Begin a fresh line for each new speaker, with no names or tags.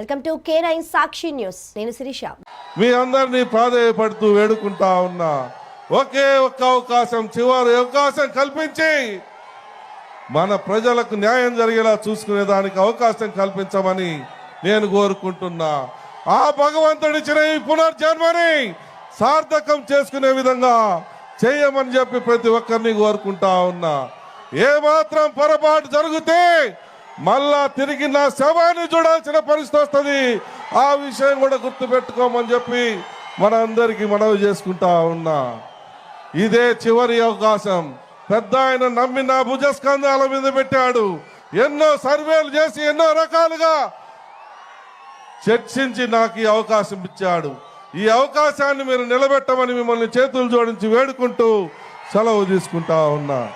Welcome to K nine Sakshi news. నేను శిరీష.
మీ అందరినీ ప్రాధాయపడుతూ వేడుకుంటా ఉన్నా. ఒకే ఒక్క అవకాశం చివరి అవకాశం కల్పించి మన ప్రజలకు న్యాయం జరిగేలా చూసుకునే దానికి అవకాశం కల్పించమని నేను కోరుకుంటున్నా. ఆ భగవంతుడిచ్చిన ఈ పునర్జన్మని సార్థకం చేసుకునే విధంగా చేయమని చెప్పి ప్రతి ఒక్కరిని కోరుకుంటా ఉన్నా. ఏ మాత్రం పొరపాటు జరిగితే మళ్ళా తిరిగి నా శవాన్ని చూడాల్సిన పరిస్థితి వస్తుంది. ఆ విషయం కూడా గుర్తుపెట్టుకోమని చెప్పి మన అందరికీ మనవి చేసుకుంటా ఉన్నా. ఇదే చివరి అవకాశం. పెద్ద ఆయన నమ్మి నా భుజస్కంధాల మీద పెట్టాడు. ఎన్నో సర్వేలు చేసి ఎన్నో రకాలుగా చర్చించి నాకు ఈ అవకాశం ఇచ్చాడు. ఈ అవకాశాన్ని మీరు నిలబెట్టమని మిమ్మల్ని చేతులు జోడించి వేడుకుంటూ సెలవు తీసుకుంటా ఉన్నా.